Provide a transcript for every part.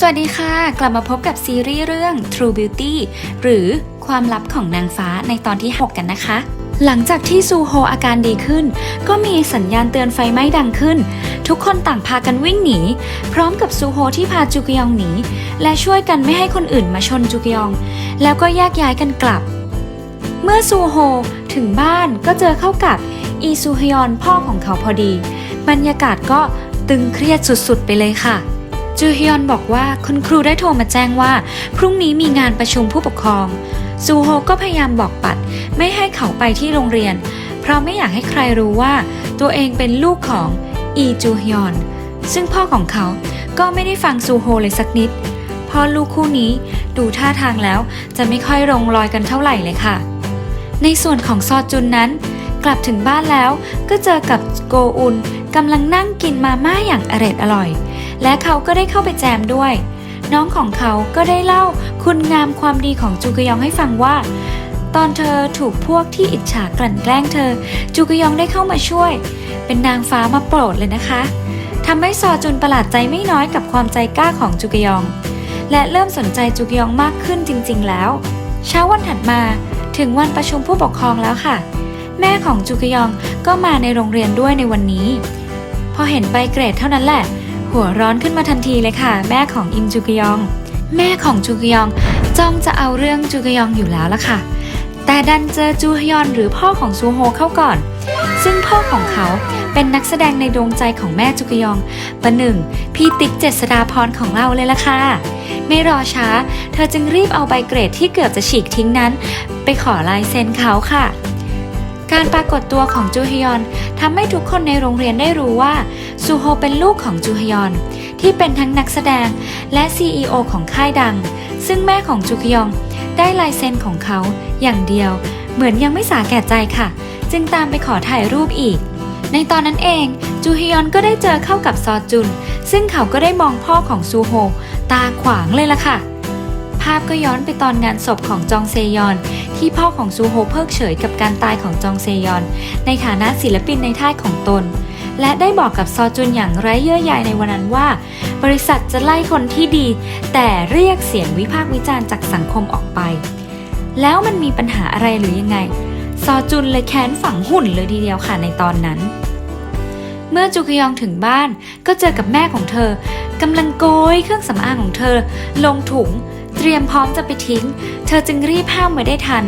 สวัสดีค่ะ กลับมาพบกับซีรีส์เรื่อง True Beauty หรือความลับของนางฟ้าในตอนที่ 6 กันนะคะ หลังจากที่ซูโฮอาการดีขึ้น ก็มีสัญญาณเตือนไฟไหม้ดังขึ้น ทุกคนต่างพากันวิ่งหนี พร้อมกับซูโฮที่พาจูกยองหนี และช่วยกันไม่ให้คนอื่นมาชนจูกยอง แล้วก็แยกย้ายกันกลับ เมื่อซูโฮถึงบ้านก็เจอเข้ากับอีซูฮยอนพ่อของเขาพอดี บรรยากาศก็ตึงเครียดสุดๆไปเลยค่ะ จูฮยอนบอกว่าคุณครูได้โทรมาแจ้งว่า พรุ่งนี้มีงานประชุมผู้ปกครอง ซูโฮก็พยายามบอกปัด ไม่ให้เขาไปที่โรงเรียน เพราะไม่อยากให้ใครรู้ว่า ตัวเองเป็นลูกของอีจูฮยอน ซึ่งพ่อของเขาก็ไม่ได้ฟังซูโฮเลยสักนิดพ่อลูกคู่นี้ดูท่าทางแล้วจะไม่ค่อยลงรอยกันเท่าไหร่เลยค่ะ ในส่วนของซอจุนนั้น กลับถึงบ้านแล้วก็เจอกับโกอุนกำลังนั่งกินมาม่าอย่างอร็ดอร่อย และเขาก็ได้เข้าไปแจมด้วย น้องของเขาก็ได้เล่าคุณงามความดีของจูกยองให้ฟังว่า ตอนเธอถูกพวกที่อิจฉากลั่นแกล้งเธอ จูกยองได้เข้ามาช่วย เป็นนางฟ้ามาโปรดเลยนะคะทำให้ซอจุนประหลาดใจไม่น้อยกับความใจกล้าของจูกยอง และเริ่มสนใจจูกยองมากขึ้นจริง ๆ แล้ว เช้าวันถัดมาถึงวันประชุมผู้ปกครองแล้วค่ะ แม่ของจูกยองก็มาในโรงเรียนด้วยในวันนี้ พอเห็นใบเกรดเท่านั้นแหละ หัวร้อนขึ้นมาทันทีเลยค่ะ แม่ของอิมจูกยอง แม่ของจูกยองจ้องจะเอาเรื่องจูกยองอยู่แล้วละค่ะ แต่ดันเจอจูฮยอนหรือพ่อของซูโฮเข้าก่อน ซึ่งพ่อของเขาเป็นนักแสดงในดวงใจของแม่จุกยองประหนึ่งพี่ติ๊กเจษดาพรของเราเลยล่ะค่ะ ไม่รอช้า เธอจึงรีบเอาใบเกรดที่เกือบจะฉีกทิ้งนั้น ไปขอลายเซ็นเขาค่ะ การปรากฏตัวของจูฮยอนทำให้ทุกคนในโรงเรียนได้รู้ว่าซูโฮเป็นลูกของจูฮยอน ที่เป็นทั้งนักแสดงและ CEO ของค่ายดัง ซึ่งแม่ของจูฮยองได้ลายเซ็นของเขาอย่างเดียว เหมือนยังไม่สาแก่ใจค่ะ จึงตามไปขอถ่ายรูปอีก ในตอนนั้นเองจูฮยอนก็ได้เจอเข้ากับซอจุน ซึ่งเขาก็ได้มองพ่อของซูโฮตาขวางเลยล่ะค่ะภาพก็ย้อนไปตอนงานศพของจองเซยอน ที่พ่อของซูโฮเพิกเฉยกับการตายของจองเซยอน ในฐานะศิลปินในท่ายของตน และได้บอกกับซอจุนอย่างไร้เยื่อใยในวันนั้นว่า บริษัทจะไล่คนที่ดี แต่เรียกเสียงวิพากษ์วิจารณ์จากสังคมออกไป แล้วมันมีปัญหาอะไรหรือยังไง ซอจุนเลยแค้นฝังหุ่นเลยทีเดียวค่ะในตอนนั้น เมื่อจูกยองถึงบ้านก็เจอกับแม่ของเธอกำลังโกยเครื่องสำอางของเธอ ลงถุง เตรียมพร้อมจะไปทิ้ง เธอจึงรีบห้ามไว้ได้ทัน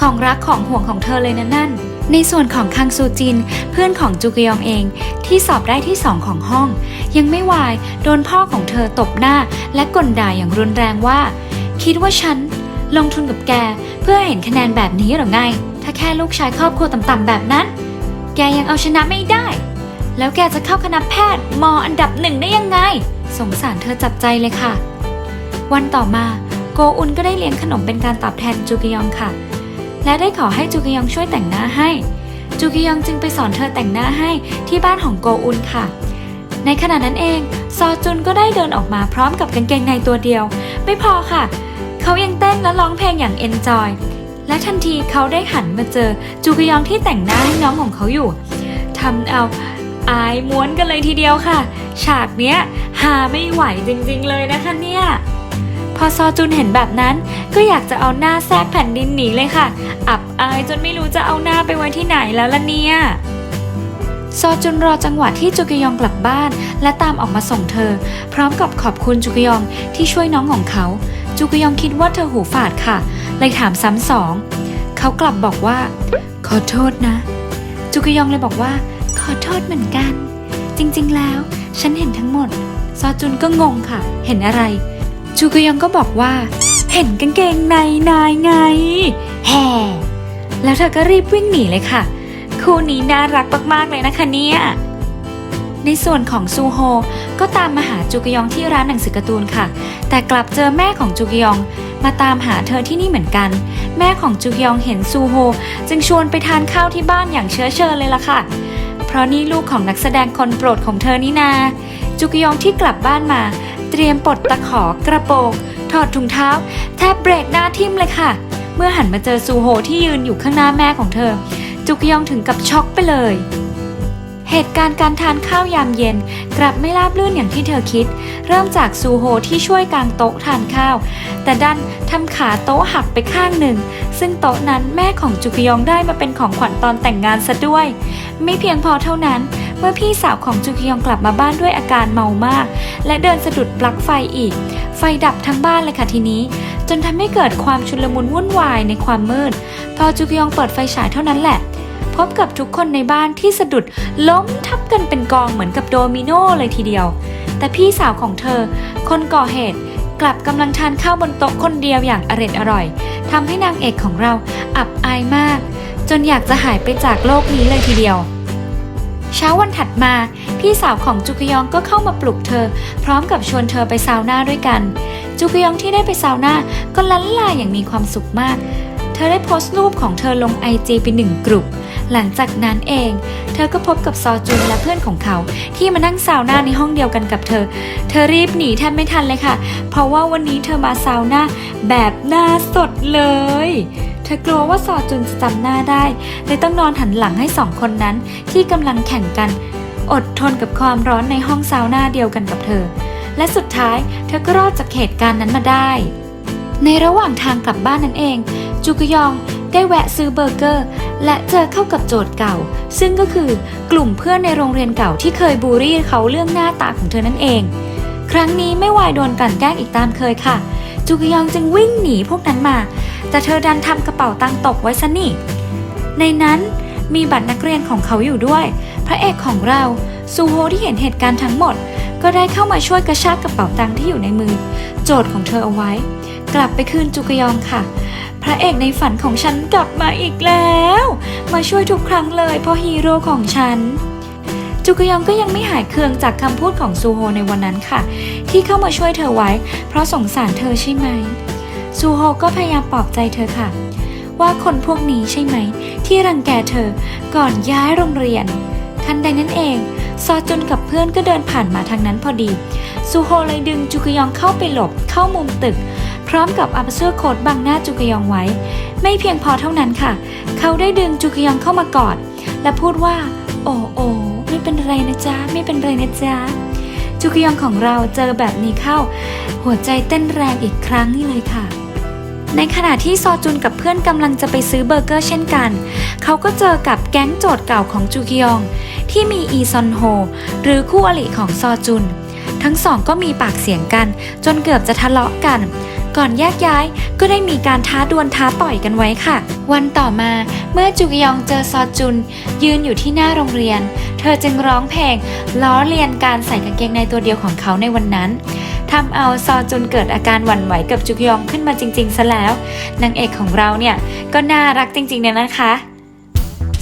ของรักของห่วงของเธอเลยนะนั่น ในส่วนของคังซูจิน เพื่อนของจูกยองเอง ที่สอบได้ที่สองของห้อง ยังไม่วายโดนพ่อของเธอตบหน้า และกลด่าอย่างรุนแรงว่า คิดว่าฉัน ลงทุนกับแก เพื่อเห็นคะแนนแบบนี้หรือไง ถ้าแค่ลูกชายครอบครัวต่ำๆแบบนั้น แกยังเอาชนะไม่ได้ แล้วแกจะเข้าคณะแพทย์มออันดับหนึ่งได้ยังไง สงสารเธอจับใจเลยค่ะ วันต่อมาโกอุนก็ได้เลี้ยงขนมเป็นการตอบแทนจูกยองค่ะ และได้ขอให้จูกยองช่วยแต่งหน้าให้ จูกยองจึงไปสอนเธอแต่งหน้าให้ที่บ้านของโกอุนค่ะ ในขณะนั้นเองซอจุนก็ได้เดินออกมาพร้อมกับกางเกงในตัวเดียว ไม่พอค่ะ เขายังเต้นและร้องเพลงอย่างเอนจอยและทันทีเขาได้หันมาเจอจูกยองที่แต่งหน้าให้น้องของเขาอยู่ทำเอาอายม้วนกันเลยทีเดียวค่ะ ฉากเนี้ยหาไม่ไหวจริงๆเลยนะคะเนี่ย อซอจุนเห็นแบบนั้น ก็อยากจะเอาหน้าแทรกแผ่นดินหนีเลยค่ะ อับอายจนไม่รู้จะเอาหน้าไปไว้ที่ไหนแล้วล่ะเนี่ย ซอจุนรอจังหวะที่จุกยองกลับบ้าน และตามออกมาส่งเธอ พร้อมกับขอบคุณจุกยองที่ช่วยน้องของเขา จุกยองคิดว่าเธอหูฝาดค่ะ เลยถามซ้ำสองเขากลับบอกว่า ขอโทษนะ จุกยองเลยบอกว่า ขอโทษเหมือนกัน จริงๆแล้ว ฉันเห็นทั้งหมด ซอจุนก็งงค่ะ เห็นอะไร จูกยองก็บอกว่า เห็นกางเกงในนายไง แฮ่ แล้วเธอก็รีบวิ่งหนีเลยค่ะ คู่นี้น่ารักมากๆเลยนะคะเนี่ย ในส่วนของซูโฮก็ตามมาหาจูกยองที่ร้านหนังสือการ์ตูนค่ะ แต่กลับเจอแม่ของจูกยองมาตามหาเธอที่นี่เหมือนกัน แม่ของจูกยองเห็นซูโฮ จึงชวนไปทานข้าวที่บ้านอย่างเชื้อเชิญเลยล่ะค่ะ เพราะนี่ลูกของนักแสดงคนโปรดของเธอนี่นา จุกยองที่กลับบ้านมา เตรียมปลดตะขอกระโปรงถอดถุงเท้า แทบเบรกหน้าทิ่มเลยค่ะ เมื่อหันมาเจอซูโฮที่ยืนอยู่ข้างหน้าแม่ของเธอ จุกยองถึงกับช็อกไปเลย เหตุการณ์การทานข้าวยามเย็นกลับไม่ราบรื่นอย่างที่เธอคิด เริ่มจากซูโฮที่ช่วยกางโต๊ะทานข้าว แต่ดันทำขาโต๊ะหักไปข้างหนึ่ง ซึ่งโต๊ะนั้นแม่ของจุกยองได้มาเป็นของขวัญตอนแต่งงานซะด้วย ไม่เพียงพอเท่านั้น เมื่อพี่สาวของจุกยองกลับมาบ้านด้วยอาการเมามาก และเดินสะดุดปลั๊กไฟอีก ไฟดับทั้งบ้านเลยค่ะทีนี้ จนทำให้เกิดความชุลมุนวุ่นวายในความมืด พอจุกยองเปิดไฟฉายเท่านั้นแหละ พบกับทุกคนในบ้านที่สะดุดล้มทับกันเป็นกองเหมือนกับโดมิโนเลยทีเดียว แต่พี่สาวของเธอ คนก่อเหตุกลับกำลังทานข้าวบนโต๊ะคนเดียวอย่างอร็ดอร่อยทำให้นางเอกของเราอับอายมาก จนอยากจะหายไปจากโลกนี้เลยทีเดียว เช้าวันถัดมา พี่สาวของจุกยองก็เข้ามาปลุกเธอ พร้อมกับชวนเธอไปซาวน่าด้วยกัน จุกยองที่ได้ไปซาวน่าก็ลันลาอย่างมีความสุขมาก เธอได้โพสต์รูปของเธอลงไอจีไปหนึ่งกลุ่มหลังจากนั้นเอง เธอก็พบกับซอจุนและเพื่อนของเขา ที่มานั่งซาวน่าในห้องเดียวกันกับเธอ เธอรีบหนีแทบไม่ทันเลยค่ะ เพราะว่าวันนี้เธอมาซาวน่าแบบหน้าสดเลย เธอกลัวว่าซอจุนจะจำหน้าได้เลยต้องนอนหันหลังให้สองคนนั้นที่กำลังแข่งกัน อดทนกับความร้อนในห้องซาวน่าเดียวกันกับเธอ และสุดท้ายเธอก็รอดจากเหตุการณ์นั้นมาได้ ในระหว่างทางกลับบ้านนั่นเองจูกยองได้แวะซื้อเบอร์เกอร์ และเจอเข้ากับโจทย์เก่า ซึ่งก็คือกลุ่มเพื่อนในโรงเรียนเก่าที่เคยบูลลี่เขาเรื่องหน้าตาของเธอนั่นเอง ครั้งนี้ไม่วายโดนกลั่นแกล้งอีกตามเคยค่ะจูกยองจึงวิ่งหนีพวกนั้นมา แต่เธอดันทำกระเป๋าตังตกไว้ซะนี่ ในนั้นมีบัตรนักเรียนของเขาอยู่ด้วย พระเอกของเราซูโฮที่เห็นเหตุการณ์ทั้งหมด ก็ได้เข้ามาช่วยกระชากกระเป๋าตังค์ที่อยู่ในมือ โจทย์ของเธอเอาไว้ กลับไปคืนจุกยองค่ะ พระเอกในฝันของฉันกลับมาอีกแล้ว มาช่วยทุกครั้งเลยเพราะฮีโร่ของฉัน จุกยองก็ยังไม่หายเคืองจากคำพูดของซูโฮในวันนั้นค่ะ ที่เข้ามาช่วยเธอไว้ เพราะสงสารเธอใช่ไหม ซูโฮก็พยายามปลอบใจเธอค่ะ ว่าคนพวกนี้ใช่ไหม ที่รังแกเธอก่อนย้ายโรงเรียน ทันใดนั้นเอง ซอจุนกับเพื่อนก็เดินผ่านมาทางนั้นพอดี ซูโฮเลยดึงจุกยองเข้าไปหลบเข้ามุมตึก พร้อมกับอัพเสื้อโค้ทบังหน้าจุกยองไว้ ไม่เพียงพอเท่านั้นค่ะ เขาได้ดึงจุกยองเข้ามากอด และพูดว่า โอ้โอไม่เป็นไรนะจ๊ะไม่เป็นไรนะจ๊ะ จุกยองของเราเจอแบบนี้เข้า หัวใจเต้นแรงอีกครั้งนี่เลยค่ะ ในขณะที่ซอจุนกับเพื่อนกำลังจะไปซื้อเบอร์เกอร์เช่นกัน เขาก็เจอกับแก๊งโจทย์เก่าของจุกยอง ที่มีอีซอนโฮหรือคู่อริของซอจุน ทั้งสองก็มีปากเสียงกัน จนเกือบจะทะเลาะกัน ก่อนแยกย้ายก็ได้มีการท้าดวลท้าต่อยกันไว้ค่ะ วันต่อมาเมื่อจุกยองเจอซอจุน ยืนอยู่ที่หน้าโรงเรียน เธอจึงร้องเพลงล้อเลียนการใส่กางเกงในตัวเดียวของเขาในวันนั้นทำเอาซอจุนเกิดอาการหวั่นไหวกับจุกยองขึ้นมาจริง ๆ ซะแล้ว นางเอกของเราเนี่ยก็น่ารักจริงๆเนี่ยนะคะ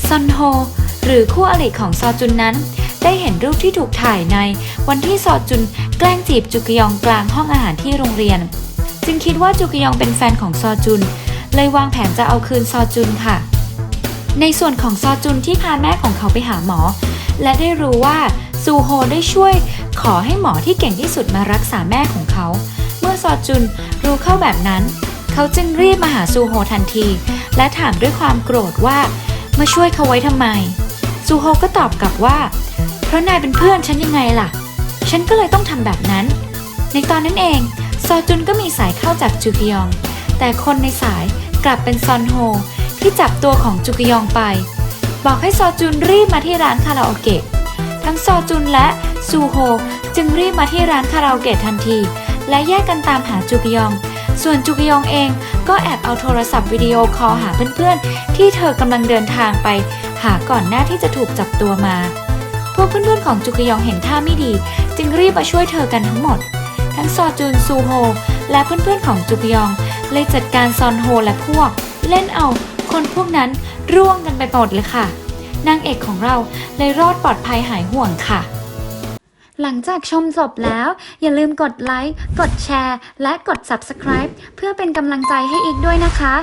ซอนโฮหรือคู่อริของซอจุนนั้น ได้เห็นรูปที่ถูกถ่ายในวันที่ซอจุนแกล้งจีบจุกยองกลางห้องอาหารที่โรงเรียน จึงคิดว่าจุกยองเป็นแฟนของซอจุน เลยวางแผนจะเอาคืนซอจุนค่ะ ในส่วนของซอจุนที่พาแม่ของเขาไปหาหมอ และได้รู้ว่าซูโฮได้ช่วยขอให้หมอที่เก่งที่สุดมารักษาแม่ของเขา เมื่อซอจุนรู้เข้าแบบนั้น เขาจึงรีบมาหาซูโฮทันที และถามด้วยความโกรธว่ามาช่วยเขาไว้ทำไมซูโฮก็ตอบกลับว่า เพราะนายเป็นเพื่อนฉันยังไงล่ะ ฉันก็เลยต้องทำแบบนั้น ในตอนนั้นเอง ซอจุนก็มีสายเข้าจากจูกยอง แต่คนในสายกลับเป็นซอนโฮที่จับตัวของจูกยองไป บอกให้ซอจุนรีบมาที่ร้านคาราโอเกะ ทั้งซอจุนและซูโฮจึงรีบมาที่ร้านคาราโอเกะทันที และแยกกันตามหาจูกยอง ส่วนจูกยองเองก็แอบเอาโทรศัพท์วิดีโอคอลหาเพื่อนๆ ที่เธอกำลังเดินทางไป หาก่อนหน้าที่จะถูกจับตัวมา พวกเพื่อนๆของจูกยองเห็นท่าไม่ดี จึงรีบมาช่วยเธอกันทั้งหมด ทั้งซอจุนซูโฮ และเพื่อนๆของจุกยอง เลยจัดการซอนโฮและพวก เล่นเอาคนพวกนั้นร่วงกันไปหมดเลยค่ะ นางเอกของเราเลยรอดปลอดภัยหายห่วงค่ะ หลังจากชมจบแล้ว อย่าลืมกดไลค์ กดแชร์ และกด Subscribe เพื่อเป็นกำลังใจให้อีกด้วยนะคะ